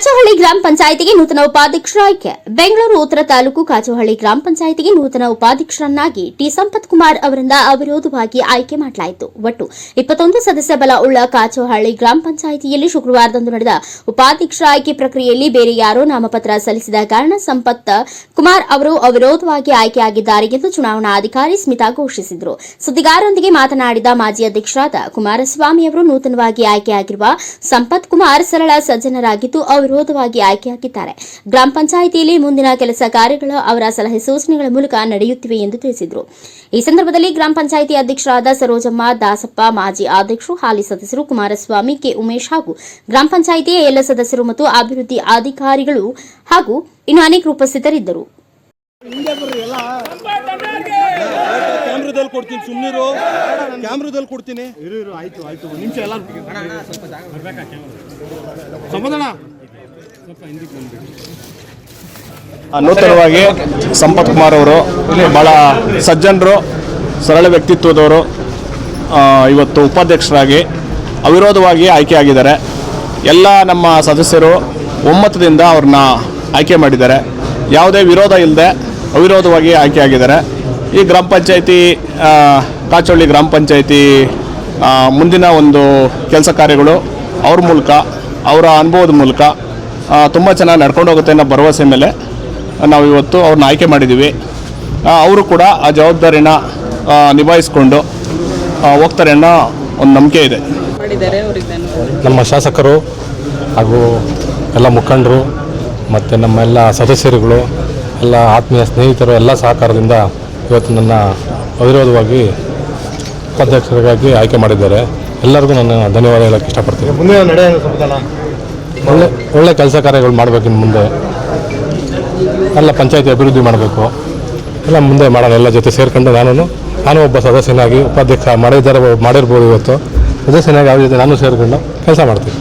ಕಾಚೋಹಳ್ಳಿ ಗ್ರಾಮ ಪಂಚಾಯಿತಿಗೆ ನೂತನ ಉಪಾಧ್ಯಕ್ಷರ ಆಯ್ಕೆ. ಬೆಂಗಳೂರು ಉತ್ತರ ತಾಲೂಕು ಕಾಚಹಳ್ಳಿ ಗ್ರಾಮ ಪಂಚಾಯಿತಿಗೆ ನೂತನ ಉಪಾಧ್ಯಕ್ಷರನ್ನಾಗಿ ಟಿ ಸಂಪತ್ ಕುಮಾರ್ ಅವರಿಂದ ಅವಿರೋಧವಾಗಿ ಆಯ್ಕೆ ಮಾಡಲಾಯಿತು. ಒಟ್ಟು ಇಪ್ಪತ್ತೊಂದು ಸದಸ್ಯ ಬಲ ಉಳ್ಳ ಕಾಚಹಳ್ಳಿ ಗ್ರಾಮ ಪಂಚಾಯಿತಿಯಲ್ಲಿ ಶುಕ್ರವಾರದಂದು ನಡೆದ ಉಪಾಧ್ಯಕ್ಷರ ಆಯ್ಕೆ ಪ್ರಕ್ರಿಯೆಯಲ್ಲಿ ಬೇರೆ ಯಾರೋ ನಾಮಪತ್ರ ಸಲ್ಲಿಸಿದ ಕಾರಣ ಸಂಪತ್ ಕುಮಾರ್ ಅವರು ಅವಿರೋಧವಾಗಿ ಆಯ್ಕೆಯಾಗಿದ್ದಾರೆ ಎಂದು ಚುನಾವಣಾ ಅಧಿಕಾರಿ ಸ್ಮಿತಾ ಘೋಷಿಸಿದರು. ಸುದ್ದಿಗಾರರೊಂದಿಗೆ ಮಾತನಾಡಿದ ಮಾಜಿ ಅಧ್ಯಕ್ಷರಾದ ಕುಮಾರಸ್ವಾಮಿ ಅವರು ನೂತನವಾಗಿ ಆಯ್ಕೆಯಾಗಿರುವ ಸಂಪತ್ ಕುಮಾರ್ ಸರಳ ಸಜ್ಜನರಾಗಿದ್ದು ಅವಿರೋಧವಾಗಿ ಆಯ್ಕೆಯಾಗಿದ್ದಾರೆ ಗ್ರಾಮ ಪಂಚಾಯಿತಿಯಲ್ಲಿ ಮುಂದಿನ ಕೆಲಸ ಕಾರ್ಯಗಳು ಅವರ ಸಲಹೆ ಸೂಚನೆಗಳ ಮೂಲಕ ನಡೆಯುತ್ತಿವೆ ಎಂದು ತಿಳಿಸಿದರು. ಈ ಸಂದರ್ಭದಲ್ಲಿ ಗ್ರಾಮ ಪಂಚಾಯಿತಿ ಅಧ್ಯಕ್ಷರಾದ ಸರೋಜಮ್ಮ ದಾಸಪ್ಪ ಮಾಜಿ ಅಧ್ಯಕ್ಷರು ಹಾಲಿ ಸದಸ್ಯರು ಕುಮಾರಸ್ವಾಮಿ ಕೆ. ಉಮೇಶ್ ಹಾಗೂ ಗ್ರಾಮ ಪಂಚಾಯಿತಿಯ ಎಲ್ಲ ಸದಸ್ಯರು ಮತ್ತು ಅಭಿವೃದ್ಧಿ ಅಧಿಕಾರಿಗಳು ಹಾಗೂ ಇನ್ನು ಅನೇಕರು ಉಪಸ್ಥಿತರಿದ್ದರು. ಕ್ಯಾಮ್ರಾದಲ್ಲಿ ಕೊಡ್ತೀನಿ ಸುಮ್ಮನಿರು ಕ್ಯಾಮ್ರಾದಲ್ಲಿ ಕೊಡ್ತೀನಿ. ಇರು ಇರು ಆಯ್ತು ಆಯ್ತು. ಒಂದು ನಿಮಿಷ ಎಲ್ಲ ಸಮಾಧಾನ ನೂತನವಾಗಿ ಸಂಪತ್ ಕುಮಾರ್ ಅವರು ಭಾಳ ಸಜ್ಜನರು, ಸರಳ ವ್ಯಕ್ತಿತ್ವದವರು ಇವತ್ತು ಉಪಾಧ್ಯಕ್ಷರಾಗಿ ಅವಿರೋಧವಾಗಿ ಆಯ್ಕೆಯಾಗಿದ್ದಾರೆ. ಎಲ್ಲ ನಮ್ಮ ಸದಸ್ಯರು ಒಮ್ಮತದಿಂದ ಅವ್ರನ್ನ ಆಯ್ಕೆ ಮಾಡಿದ್ದಾರೆ. ಯಾವುದೇ ವಿರೋಧ ಇಲ್ಲದೆ ಅವಿರೋಧವಾಗಿ ಆಯ್ಕೆಯಾಗಿದ್ದಾರೆ. ಈ ಗ್ರಾಮ ಪಂಚಾಯಿತಿ ಕಾಚೋಳ್ಳಿ ಗ್ರಾಮ ಪಂಚಾಯಿತಿ ಮುಂದಿನ ಒಂದು ಕೆಲಸ ಕಾರ್ಯಗಳು ಅವ್ರ ಮೂಲಕ, ಅವರ ಅನುಭವದ ಮೂಲಕ ತುಂಬ ಚೆನ್ನಾಗಿ ನಡ್ಕೊಂಡು ಹೋಗುತ್ತೆ ಅನ್ನೋ ಭರವಸೆ ಮೇಲೆ ನಾವು ಇವತ್ತು ಅವ್ರನ್ನ ಆಯ್ಕೆ ಮಾಡಿದ್ದೀವಿ ಅವರು ಕೂಡ ಆ ಜವಾಬ್ದಾರಿನ ನಿಭಾಯಿಸ್ಕೊಂಡು ಹೋಗ್ತಾರೆ ಅನ್ನೋ ಒಂದು ನಂಬಿಕೆ ಇದೆ. ನಮ್ಮ ಶಾಸಕರು ಹಾಗೂ ಎಲ್ಲ ಮುಖಂಡರು ಮತ್ತು ನಮ್ಮ ಎಲ್ಲ ಸದಸ್ಯರುಗಳು ಎಲ್ಲ ಆತ್ಮೀಯ ಸ್ನೇಹಿತರು ಎಲ್ಲ ಸಹಕಾರದಿಂದ ಇವತ್ತು ನನ್ನ ಅವಿರೋಧವಾಗಿ ಉಪಾಧ್ಯಕ್ಷರಿಗಾಗಿ ಆಯ್ಕೆ ಮಾಡಿದ್ದಾರೆ. ಎಲ್ಲರಿಗೂ ನಾನು ಧನ್ಯವಾದ ಹೇಳೋಕ್ಕೆ ಇಷ್ಟಪಡ್ತೀನಿ. ಮುಂದಿನ ನಡೆಯನ್ನು ಸಮಾಧಾನ ಒಳ್ಳೆ ಒಳ್ಳೆ ಕೆಲಸ ಕಾರ್ಯಗಳು ಮಾಡಬೇಕು ಇನ್ನು ಮುಂದೆ. ಎಲ್ಲ ಪಂಚಾಯತಿ ಅಭಿವೃದ್ಧಿ ಮಾಡಬೇಕು. ಎಲ್ಲ ಮುಂದೆ ಮಾಡೋಣ, ಎಲ್ಲ ಜೊತೆ ಸೇರ್ಕೊಂಡು ನಾನು ನಾನು ಒಬ್ಬ ಸದಸ್ಯನಾಗಿ ಉಪಾಧ್ಯಕ್ಷ ಮಾಡಿದ್ದಾರೆ, ಮಾಡಿರ್ಬೋದು ಇವತ್ತು. ಸದಸ್ಯನಾಗಿ ಅವ್ರ ಜೊತೆ ನಾನು ಸೇರಿಕೊಂಡು ಕೆಲಸ ಮಾಡ್ತೀನಿ